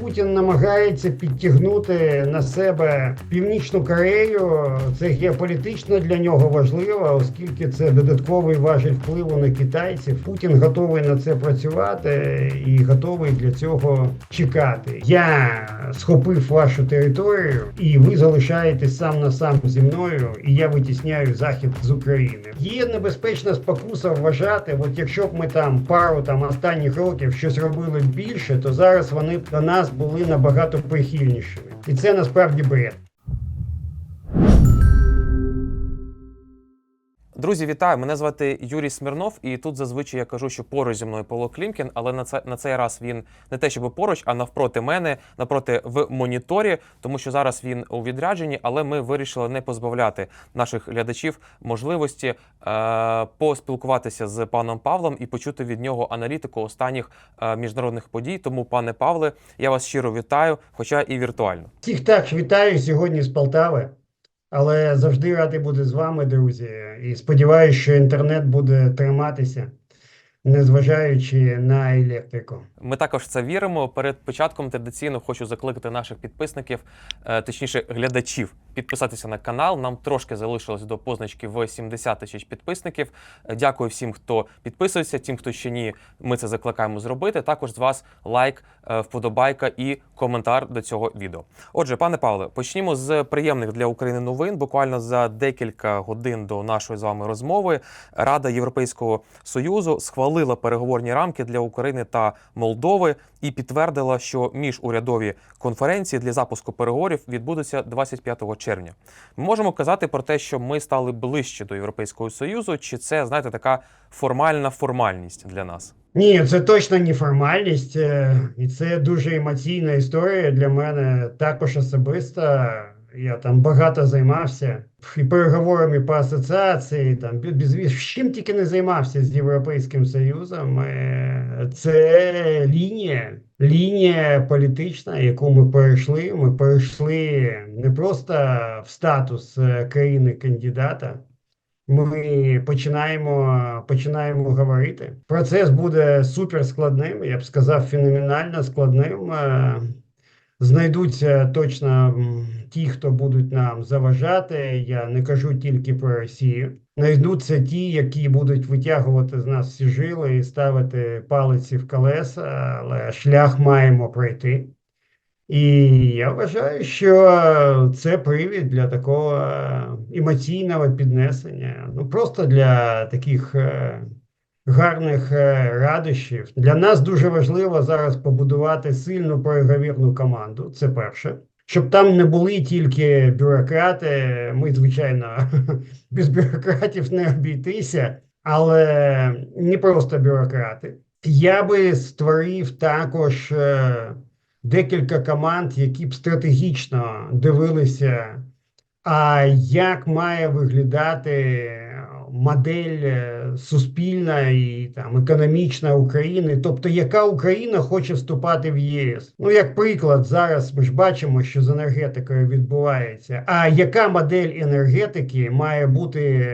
Путін намагається підтягнути на себе Північну Корею. Це геополітично для нього важливо, оскільки це додатковий важіль впливу на китайців. Путін готовий на це працювати і готовий для цього чекати. Я схопив вашу територію, і ви залишаєтесь сам на сам зі мною, і я витісняю захід з України. Є небезпечна спокуса вважати, от якщо б ми там пару там останніх років щось робили більше, то зараз вони до нас були набагато прихильнішими, і це насправді бред. Друзі, вітаю! Мене звати Юрій Смірнов, і тут зазвичай я кажу, що поруч зі мною Павло Клімкін, але на це на цей раз він не те, щоб поруч, а навпроти мене, напроти в моніторі, тому що зараз він у відрядженні, але ми вирішили не позбавляти наших глядачів можливості е, поспілкуватися з паном Павлом і почути від нього аналітику останніх е, міжнародних подій. Тому, пане Павле, я вас щиро вітаю, хоча і віртуально. Всіх так вітаю сьогодні з Полтави, але завжди радий бути з вами, друзі. І сподіваюся, що інтернет буде триматися, незважаючи на електрику. Ми також це віримо. Перед початком традиційно хочу закликати наших підписників, е, точніше глядачів, підписатися на канал. Нам трошки залишилось до позначки в 70 тисяч підписників. Е, Дякую всім, хто підписується. Тим, хто ще ні, ми це закликаємо зробити. Також з вас лайк, е, вподобайка і коментар до цього відео. Отже, пане Павле, почнімо з приємних для України новин. Буквально за декілька годин до нашої з вами розмови Рада Європейського союзу схвалила переговорні рамки для України та Молдови і підтвердила, що міжурядові конференції для запуску переговорів відбудуться 25 червня. Ми можемо казати про те, що ми стали ближче до Європейського союзу, чи це знаєте така формальна формальність для нас? Ні, це точно не формальність, е, і це дуже емоційна історія для мене також особисто. Я там багато займався і переговорами по асоціації, там без чим тільки не займався з Європейським Союзом. Е, Це лінія, лінія політична, яку ми перейшли. Ми перейшли не просто в статус е, країни-кандидата. Ми починаємо починаємо говорити. Процес буде супер складним. Я б сказав, феноменально складним. Е, Знайдуться точно ті, хто будуть нам заважати. Я не кажу тільки про Росію. Знайдуться ті, які будуть витягувати з нас всі жили і ставити палиці в колеса, але шлях маємо пройти. І я вважаю, що це привід для такого емоційного піднесення. Ну просто для таких е, гарних е, радощів. Для нас дуже важливо зараз побудувати сильну переговірну команду. Це перше. Щоб там не були тільки бюрократи. Ми, звичайно, без бюрократів не обійтися, але не просто бюрократи. Я би створив також. е, декілька команд, які б стратегічно дивилися, а як має виглядати модель е, суспільна і там економічна України, тобто яка Україна хоче вступати в ЄС. Ну, як приклад, зараз ми ж бачимо, що з енергетикою відбувається. А яка модель енергетики має бути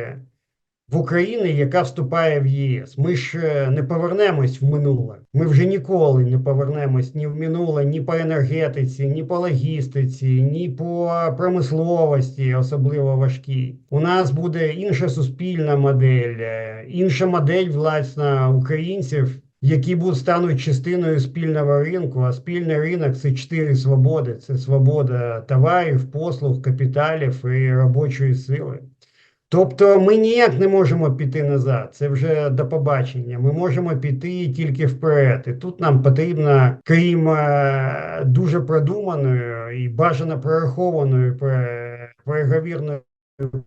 в Україні, яка вступає в ЄС. Ми ж не повернемось в минуле. Ми вже ніколи не повернемось ні в минуле, ні по енергетиці, ні по логістиці, ні по промисловості, особливо важкій. У нас буде інша суспільна модель, е, інша модель власне українців. Які будуть стануть частиною спільного ринку, а спільний ринок це чотири свободи: це свобода товарів, послуг, капіталів і робочої сили. Тобто ми ніяк не можемо піти назад. Це вже до побачення. Ми можемо піти тільки вперед. І тут нам потрібно, крім е, дуже продуманої і бажано прорахованої пре- переговірної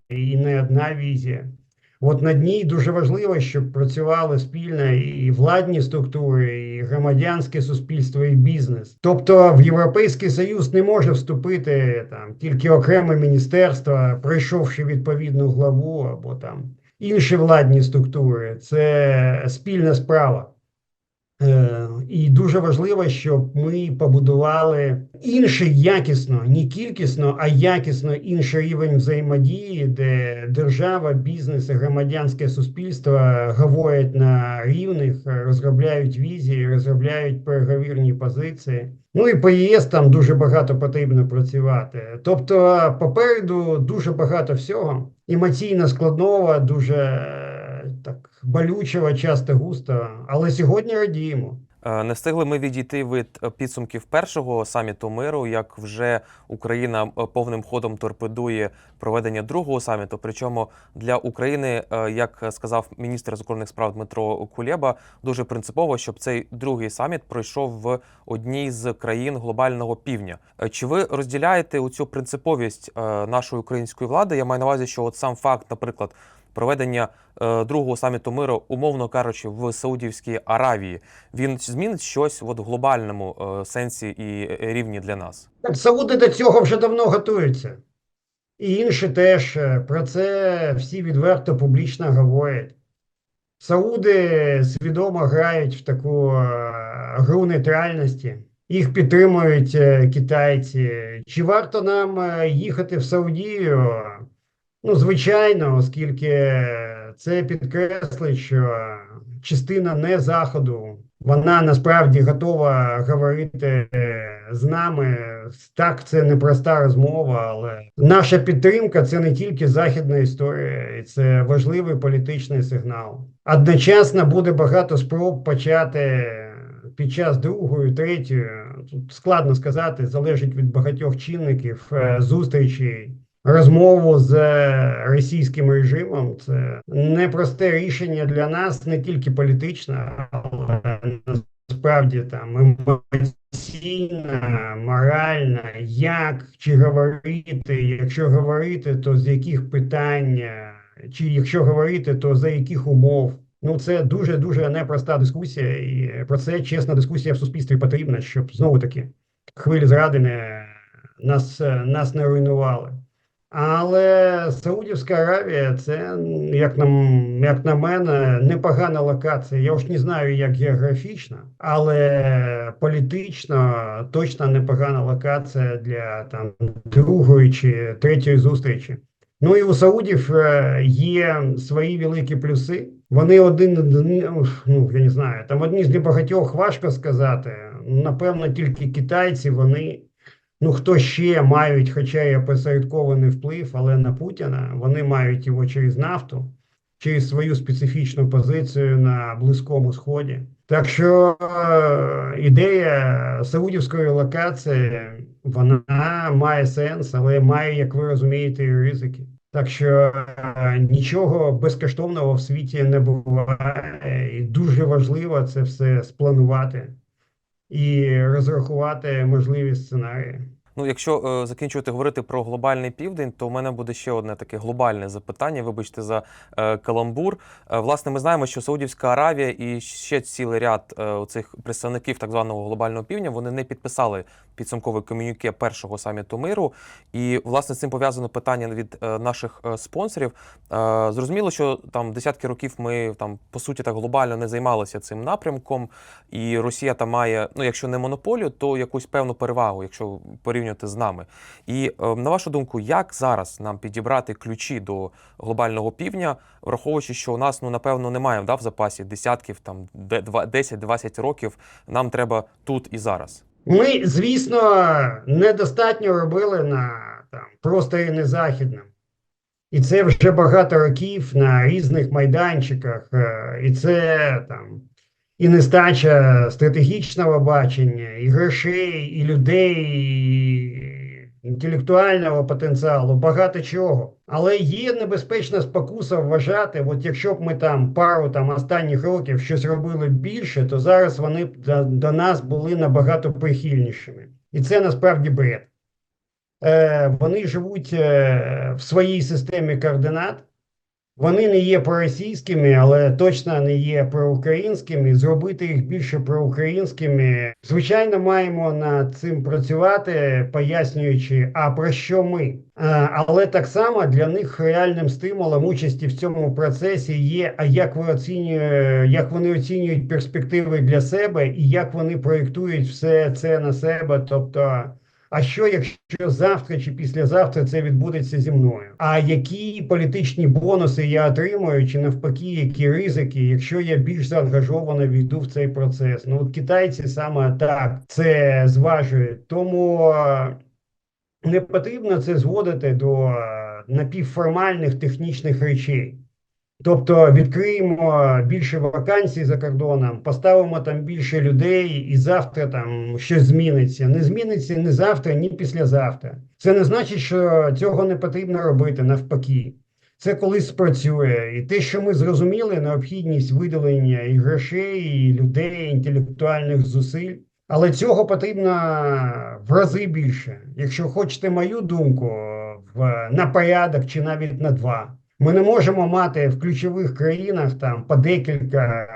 і не одна візія. От над ній дуже важливо, щоб працювали спільно і владні структури, і громадянське суспільство, і бізнес. Тобто в Європейський Союз не може вступити там тільки окреме міністерство, пройшовши відповідну главу або там інші владні структури. Це спільна справа. Е, І дуже важливо, щоб ми побудували інший якісно, не кількісно, а якісно інший рівень взаємодії, де держава, бізнес і громадянське суспільство говорять на рівних, розробляють візії, розробляють переговірні позиції. Ну і по ЄС там дуже багато потрібно працювати. Тобто, попереду дуже багато всього, емоційно складного, дуже так болючого, часто густо. Але сьогодні радіємо. Е, Не встигли ми відійти від е, підсумків першого саміту миру, як вже Україна е, повним ходом торпедує проведення другого саміту. Причому для України, як сказав міністр закордонних справ Дмитро Кулєба, дуже принципово, щоб цей другий саміт пройшов в одній з країн глобального півдня. Чи ви розділяєте у цю принциповість нашої української влади? Я маю на увазі, що от сам факт, наприклад, проведення е, другого саміту миру, умовно кажучи, в Саудівській Аравії, він змінить щось в глобальному е, сенсі і е, рівні для нас? Так, Сауди до цього вже давно готуються. І інші теж про це всі відверто публічно говорять. Сауди свідомо грають в таку гру нейтральності. Їх підтримують китайці. Чи варто нам їхати в Саудію? Ну, звичайно, оскільки це підкреслить, що частина не заходу, вона насправді готова говорити е, з нами. Так, це непроста розмова, але наша підтримка це не тільки західна історія, і це важливий політичний сигнал. Одночасно буде багато спроб почати під час другої, третьої. Тут складно сказати, залежить від багатьох чинників е, зустрічей. Розмову з російським режимом це непросте рішення для нас, не тільки політичне, але насправді там емоційна, моральна, як чи говорити, якщо говорити, то з яких питань, е, чи якщо говорити, то за яких умов. Ну, це дуже дуже непроста дискусія, і про це чесна дискусія в суспільстві потрібна, щоб знову таки хвилі зради не нас, е, нас не руйнували. Але Саудівська Аравія це, як на, як на мене, непогана локація. Я ж не знаю, як географічно, але політично точно непогана локація для там другої чи третьої зустрічі. Ну і у Саудів е, є свої великі плюси. Вони один, ну я не знаю, там одні з небагатьох важко сказати. Напевно, тільки китайці вони. Ну, хто ще мають, хоча і опосередкований вплив, але на Путіна, вони мають його через нафту, через свою специфічну позицію на Близькому Сході. Так що е, ідея саудівської локації вона має сенс, але має, як ви розумієте, і ризики. Так що е, нічого безкоштовного в світі не буває, і дуже важливо це все спланувати і розрахувати можливі сценарії. Ну, якщо е, закінчувати говорити про глобальний південь, то у мене буде ще одне таке глобальне запитання. Вибачте за е, каламбур. Е, власне, ми знаємо, що Саудівська Аравія і ще цілий ряд е, цих представників так званого глобального півдня вони не підписали підсумкове комюніке першого саміту миру. І власне з цим пов'язано питання від е, наших е, спонсорів. Е, зрозуміло, що там десятки років ми там по суті так глобально не займалися цим напрямком, і Росія там має, ну якщо не монополію, то якусь певну перевагу, якщо порівнювати з нами. І е, на вашу думку, як зараз нам підібрати ключі до глобального півдня, враховуючи, що у нас ну напевно немає да, в запасі десятків там де- два- 10-20 років, нам треба тут і зараз. Ми, звісно, недостатньо робили на там просторі незахідним. І це вже багато років на різних майданчиках. е, І це там і нестача стратегічного бачення, і грошей, і людей, і інтелектуального потенціалу, багато чого. Але є небезпечна спокуса вважати, от якщо б ми там пару там останніх років щось робили більше, то зараз вони б до, до нас були набагато прихильнішими. І це насправді бред. Е, вони живуть е, в своїй системі координат, Вони не є проросійськими, але точно не є проукраїнськими. Зробити їх більше проукраїнськими. Звичайно, маємо над цим працювати, пояснюючи, а про що ми. Але так само для них реальним стимулом участі в цьому процесі є. А як ви оцінює, як вони оцінюють перспективи для себе, і як вони проєктують все це на себе, тобто. А що, якщо завтра чи післязавтра це відбудеться зі мною? А які політичні бонуси я отримую, чи навпаки, які ризики, якщо я більш заангажовано війду в цей процес? Ну от китайці саме так це зважують. Тому е, не потрібно це зводити до е, напівформальних технічних речей. Тобто відкриємо більше вакансій за кордоном, поставимо там більше людей, і завтра там щось зміниться. Не зміниться ні завтра, ні післязавтра. Це не значить, що цього не потрібно робити навпаки. Це колись спрацює. І те, що ми зрозуміли, необхідність виділення і грошей, і людей, і інтелектуальних зусиль. Але цього потрібно в рази більше. Якщо хочете мою думку, в, на порядок чи навіть на два. Ми не можемо мати в ключових країнах там по декілька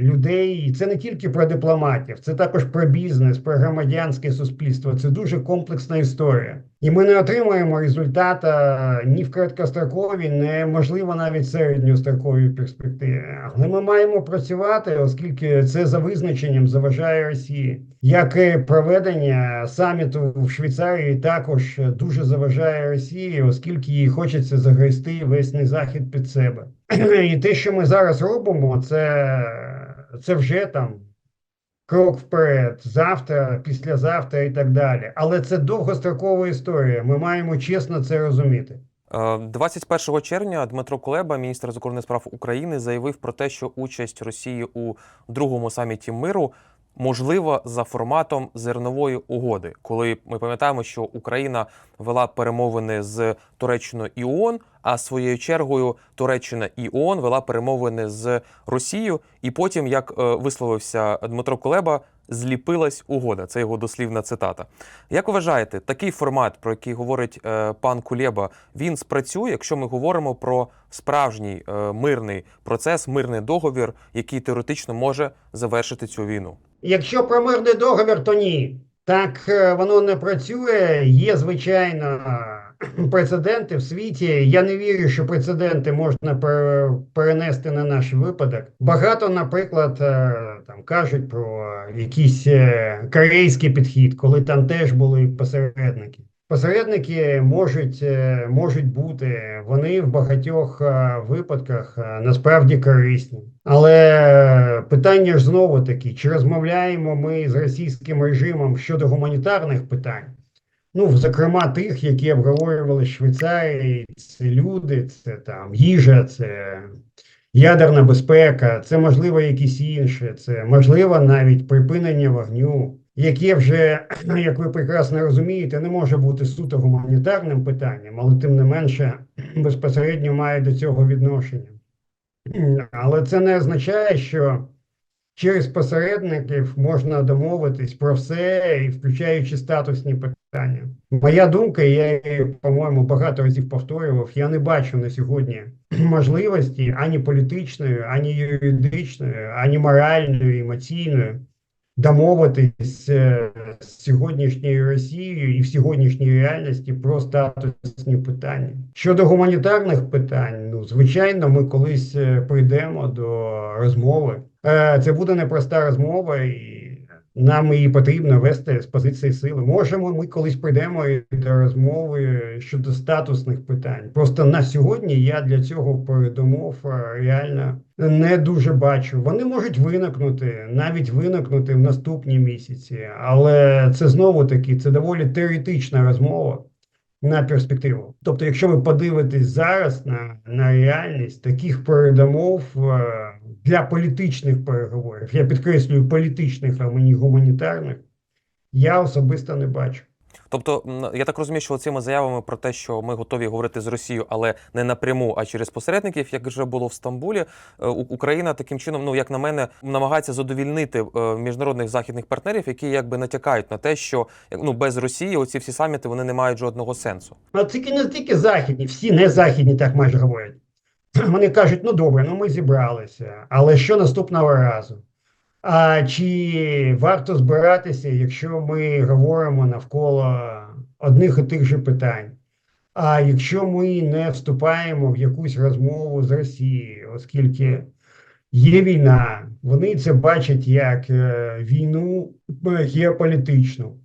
людей. Це не тільки про дипломатів, це також про бізнес, про громадянське суспільство. Це дуже комплексна історія. І ми не отримаємо результата ні в короткостроковій, не можливо навіть середньостроковій перспективі. Але ми маємо працювати, оскільки це за визначенням заважає Росії. Як і проведення саміту в Швейцарії також дуже заважає Росії, оскільки їй хочеться загрести весь захід під себе. І те, що ми зараз робимо, це, це вже там крок вперед, завтра, післязавтра і так далі. Але це довгострокова історія. Ми маємо чесно це розуміти. Е, 21 червня Дмитро Кулеба, міністр закордонних справ України, заявив про те, що участь Росії у другому саміті миру можлива за форматом зернової угоди, коли ми пам'ятаємо, що Україна вела перемовини з Туреччиною і ООН, а своєю чергою Туреччина і ООН вела перемовини з Росією, і потім, як е, висловився Дмитро Кулеба, зліпилась угода. Це його дослівна цитата. Як вважаєте, такий формат, про який говорить е, пан Кулєба, він спрацює, якщо ми говоримо про справжній е, мирний процес, мирний договір, який теоретично може завершити цю війну? Якщо про мирний договір, то ні. Так е, воно не працює. Є, звичайно, прецеденти в світі. Я не вірю, що прецеденти можна перенести на наш випадок. Багато, наприклад, е, там кажуть про якийсь е, корейський підхід, коли там теж були посередники. Посередники можуть, е, можуть бути, вони в багатьох е, випадках е, насправді корисні. Але питання ж знову таки, чи розмовляємо ми з російським режимом щодо гуманітарних питань? Ну, зокрема, тих, які обговорювали Швейцарії, це люди, це там їжа, це ядерна безпека, це можливо якісь інші, це можливо навіть припинення вогню, яке вже, як ви прекрасно розумієте, не може бути суто гуманітарним питанням, але тим не менше безпосередньо має до цього відношення. Але це не означає, що через посередників можна домовитись про все, і включаючи статусні питання. Моя думка, я її, по-моєму, багато разів повторював. Я не бачу на сьогодні можливості ані політичної, ані юридичної, ані моральної, емоційної домовитись е, з сьогоднішньою Росією і в сьогоднішній реальності про статусні питання. Щодо гуманітарних питань, ну звичайно, ми колись е, прийдемо до розмови. Е, Це буде непроста розмова, і нам її потрібно вести з позиції сили. Можемо, ми колись прийдемо і до розмови щодо статусних питань. Просто на сьогодні я для цього передумов е, реально не дуже бачу. Вони можуть виникнути, навіть виникнути в наступні місяці, але це знову таки це доволі теоретична розмова. На перспективу. Тобто, якщо ви подивитесь зараз на, на реальність таких передумов е, для політичних переговорів, я підкреслюю політичних, а мені гуманітарних, я особисто не бачу. Тобто, я так розумію, що цими заявами про те, що ми готові говорити з Росією, але не напряму, а через посередників, як вже було в Стамбулі, е, Україна таким чином, ну як на мене, намагається задовільнити е, міжнародних західних партнерів, які якби натякають на те, що ну без Росії оці всі саміти вони не мають жодного сенсу. А тільки не тільки західні, всі не західні так майже говорять. вони кажуть: ну добре, ну ми зібралися, але що наступного разу? А чи варто збиратися, якщо ми говоримо навколо одних і тих же питань? А якщо ми не вступаємо в якусь розмову з Росією, оскільки є війна, вони це бачать як е, війну е, геополітичну.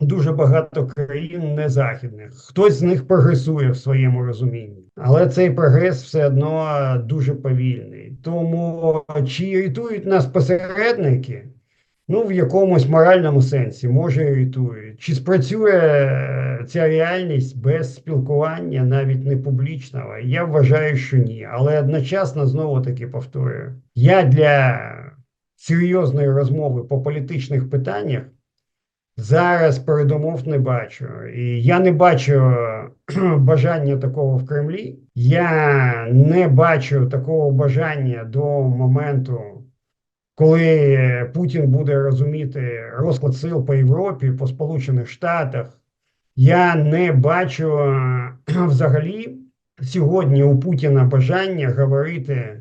Дуже багато країн незахідних. Хтось з них прогресує в своєму розумінні, але цей прогрес все одно дуже повільний. Тому чи іритують нас посередники? Ну, в якомусь моральному сенсі, може, іритують. Чи спрацює е, ця реальність без спілкування, навіть не публічного? Я вважаю, що ні. Але одночасно знову таки повторюю: я для серйозної розмови по політичних питаннях зараз передумов не бачу. І я не бачу бажання такого в Кремлі. Я не бачу такого бажання до моменту коли Путін буде розуміти розклад сил по Європі, по Сполучених Штатах, я не бачу взагалі сьогодні у Путіна бажання говорити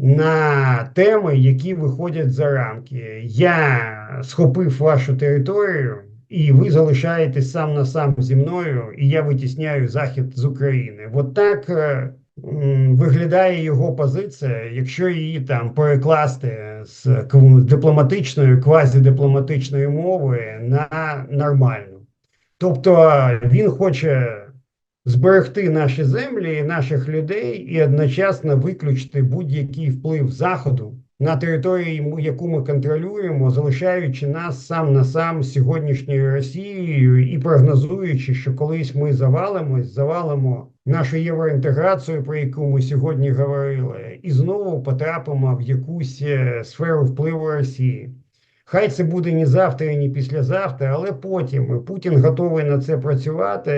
на теми, які виходять за рамки. Я схопив вашу територію, і ви залишаєтесь сам на сам зі мною, і я витісняю Захід з України. От так е, виглядає його позиція, якщо її там перекласти з дипломатичної, квазідипломатичної мови на нормальну. Тобто він хоче зберегти наші землі і наших людей і одночасно виключити будь-який вплив Заходу на території, яку ми контролюємо, залишаючи нас сам на сам з сьогоднішньою Росією і прогнозуючи, що колись ми завалимось, завалимо нашу євроінтеграцію, про яку ми сьогодні говорили, і знову потрапимо в якусь е, сферу впливу Росії. Хай це буде ні завтра, ні післязавтра, але потім Путін готовий на це працювати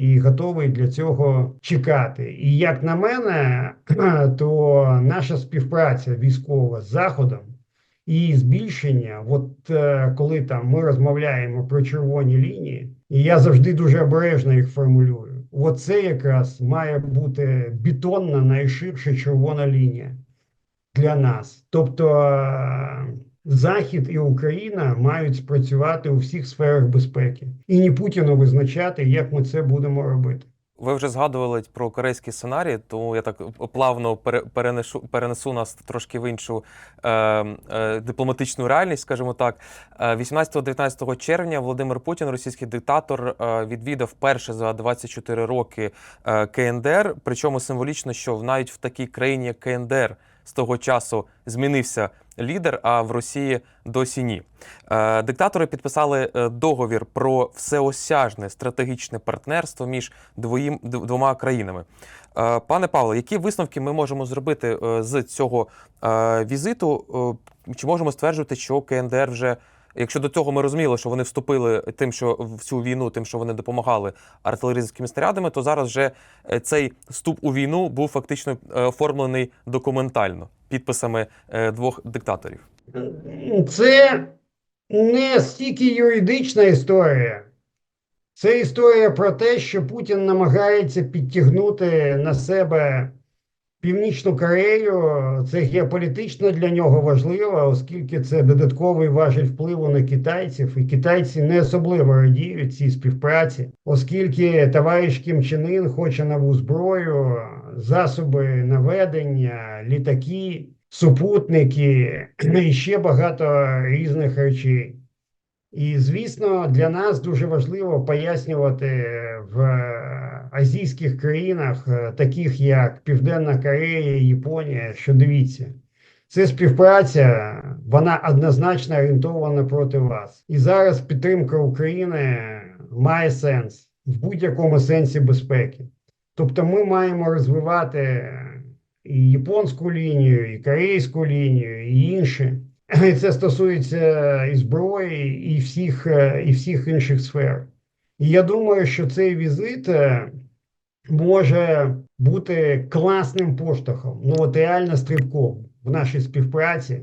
і готовий для цього чекати. І як на мене, то наша співпраця військова з Заходом і збільшення, от е, коли там ми розмовляємо про червоні лінії, і я завжди дуже обережно їх формулюю. Оце якраз має бути бетонна найширша червона лінія для нас. Тобто Захід і Україна мають спрацювати у всіх сферах безпеки, і не Путіну визначати, як ми це будемо робити. Ви вже згадували про корейський сценарій, тому я так плавно пере- перенесу, перенесу нас трошки в іншу е, е, дипломатичну реальність, скажімо так. Е, 18-19 червня Володимир Путін, російський диктатор, е, відвідав перше за 24 роки е, КНДР. Причому символічно, що навіть в такій країні, як КНДР, з того часу змінився лідер, а в Росії досі ні. Е, Диктатори підписали е, договір про всеосяжне стратегічне партнерство між двоїм, двома країнами. Е, Пане Павло, які висновки ми можемо зробити з цього візиту? Чи можемо стверджувати, що КНДР вже, якщо до цього ми розуміли, що вони вступили тим, що в цю війну, тим, що вони допомагали артилерійськими снарядами, то зараз вже е, цей вступ у війну був фактично е, оформлений документально підписами е, двох диктаторів. Це не стільки юридична історія. Це історія про те, що Путін намагається підтягнути на себе Північну Корею. Це геополітично для нього важливо, оскільки це додатковий важіль впливу на китайців, і китайці не особливо радіють цій співпраці, оскільки товариш Кім Чен Ін хоче нову зброю, засоби наведення, літаки, супутники і ще багато різних речей. І, звісно, для нас дуже важливо пояснювати в азійських країнах, е, таких як Південна Корея, Японія, що дивіться, це співпраця, вона однозначно орієнтована проти вас. І зараз підтримка України має сенс в будь-якому сенсі безпеки. Тобто ми маємо розвивати і японську лінію, і корейську лінію, і інші. І це стосується і зброї, і всіх, е, і всіх інших сфер. І я думаю, що цей візит е, може бути класним поштовхом, ну от реально стрибком в нашій співпраці.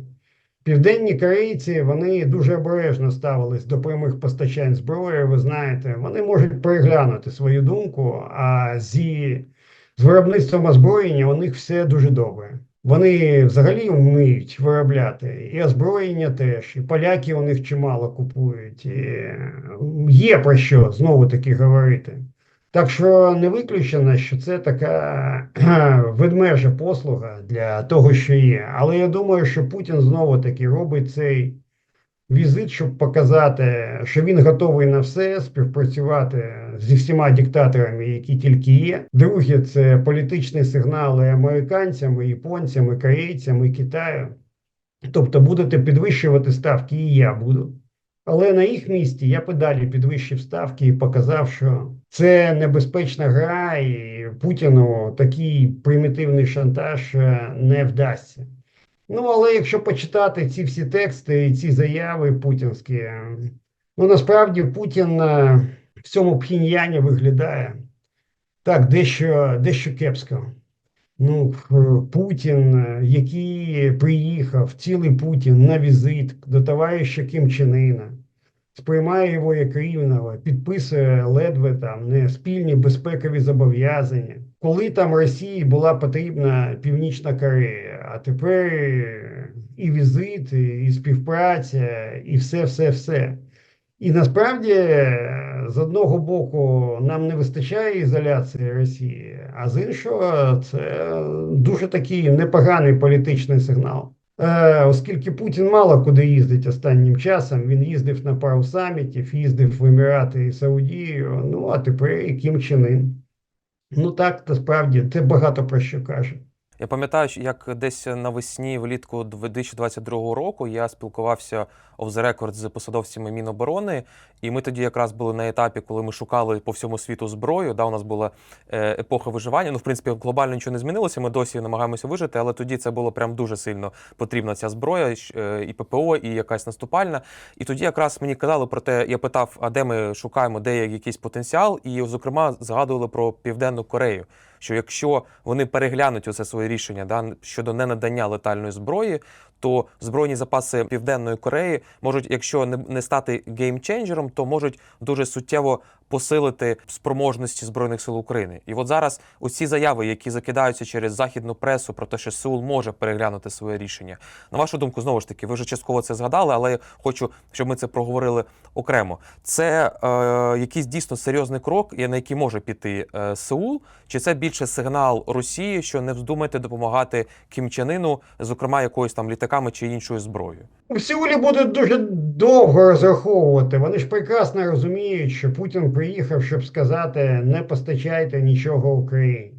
Південні корейці вони дуже обережно ставились до прямих постачань зброї. Ви знаєте, вони можуть переглянути свою думку. А зі з виробництвом озброєння у них все дуже добре. Вони взагалі вміють виробляти і озброєння теж, і поляки у них чимало купують. І є про що знову таки говорити. Так що не виключено, що це така ведмежа послуга для того, що є. Але я думаю, що Путін знову таки робить цей візит, щоб показати, що він готовий на все співпрацювати зі всіма диктаторами, які тільки є. Друге, це політичні сигнали американцям, і японцям, і корейцям, і Китаю. Тобто будете підвищувати ставки, і я буду. Але на їх місці я б далі підвищив ставки і показав, що це небезпечна гра, і Путіну такий примітивний шантаж е, не вдасться. Ну, але якщо почитати ці всі тексти і ці заяви путінські, е, ну насправді Путін е, в цьому пхіньяні виглядає так дещо, дещо кепсько. Ну, Путін, який приїхав, цілий Путін на візит до товариша Ким Чен Іна, сприймає його як рівного, підписує ледве там не спільні безпекові зобов'язання. Коли там Росії була потрібна Північна Корея, а тепер і візит, і і співпраця, і все, все, все. І насправді, е, з одного боку, нам не вистачає ізоляції Росії, а з іншого, це дуже такий непоганий політичний сигнал. Е, оскільки Путін мало куди їздить останнім часом, він їздив на пару самітів, їздив в Емірати і Саудію, ну а тепер і Кім. Ну так, насправді, це багато про що каже. Я пам'ятаю, як десь навесні, влітку 2022 року, я спілкувався off the record з посадовцями Міноборони, і ми тоді якраз були на етапі, коли ми шукали по всьому світу зброю. Да, у нас була е, епоха виживання. Ну, в принципі, глобально нічого не змінилося. Ми досі намагаємося вижити, але тоді це було прям дуже сильно потрібна ця зброя, е, і ППО, і якась наступальна. І тоді якраз мені казали про те, я питав, а де ми шукаємо, де є якийсь потенціал, і, зокрема, згадували про Південну Корею. Що якщо вони переглянуть усе своє рішення да, щодо ненадання летальної зброї, то збройні запаси Південної Кореї можуть, якщо не, стати геймченджером, то можуть дуже суттєво посилити спроможності збройних сил України. І от зараз усі заяви, які закидаються через західну пресу про те, що Сеул може переглянути своє рішення. На вашу думку, знову ж таки, ви вже частково це згадали, але я хочу, щоб ми це проговорили окремо. Це е, якийсь дійсно серйозний крок, на який може піти е, Сеул, чи це більше сигнал Росії, що не вздумайте допомагати Кім Чен Іну, зокрема якоюсь там літаками чи іншою зброєю? У Сеулі будуть дуже довго розраховувати. Вони ж прекрасно розуміють, що Путін приїхав, щоб сказати: не постачайте нічого Україні.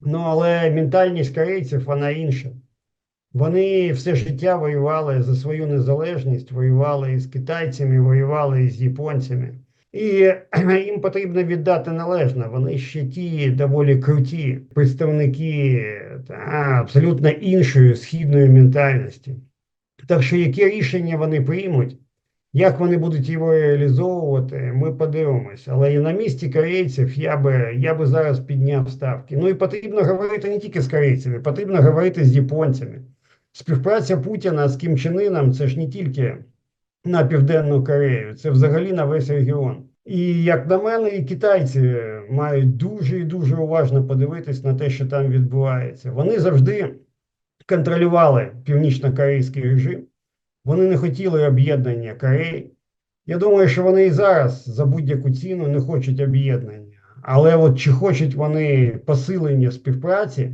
Ну але ментальність корейців вона інша. Вони все життя воювали за свою незалежність, воювали із китайцями, воювали із японцями. І їм потрібно віддати належне. Вони ще ті доволі круті представники та, абсолютно іншої східної ментальності. Так що які рішення вони приймуть, як вони будуть його реалізовувати, ми подивимося. Але і на місці корейців я би, я би зараз підняв ставки. Ну і потрібно говорити не тільки з корейцями, потрібно говорити з японцями. Співпраця Путіна з Кім Чен Іном – це ж не тільки на Південну Корею, це взагалі на весь регіон. І як на мене, і китайці мають дуже і дуже уважно подивитись на те, що там відбувається. Вони завжди контролювали північно-корейський режим. Вони не хотіли об'єднання Кореї. Я думаю, що вони і зараз за будь-яку ціну не хочуть об'єднання. Але от чи хочуть вони посилення співпраці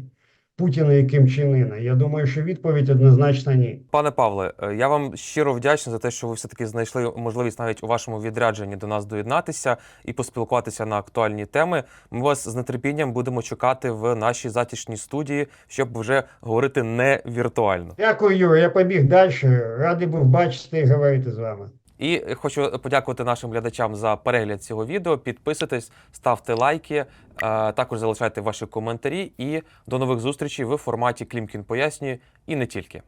Путіна і Ким Чен Іна, я думаю, що відповідь однозначно ні. Пане Павле, е, я вам щиро вдячний за те, що ви все таки знайшли можливість навіть у вашому відрядженні до нас доєднатися і поспілкуватися на актуальні теми. Ми вас з нетерпінням будемо чекати в нашій затишній студії, щоб вже говорити не віртуально. Дякую, Юра. Я побіг далі. Радий був бачити і говорити з вами. І хочу подякувати нашим глядачам за перегляд цього відео. Підписуйтесь, ставте лайки, е, також залишайте ваші коментарі. І до нових зустрічей в форматі Клімкін пояснює і не тільки.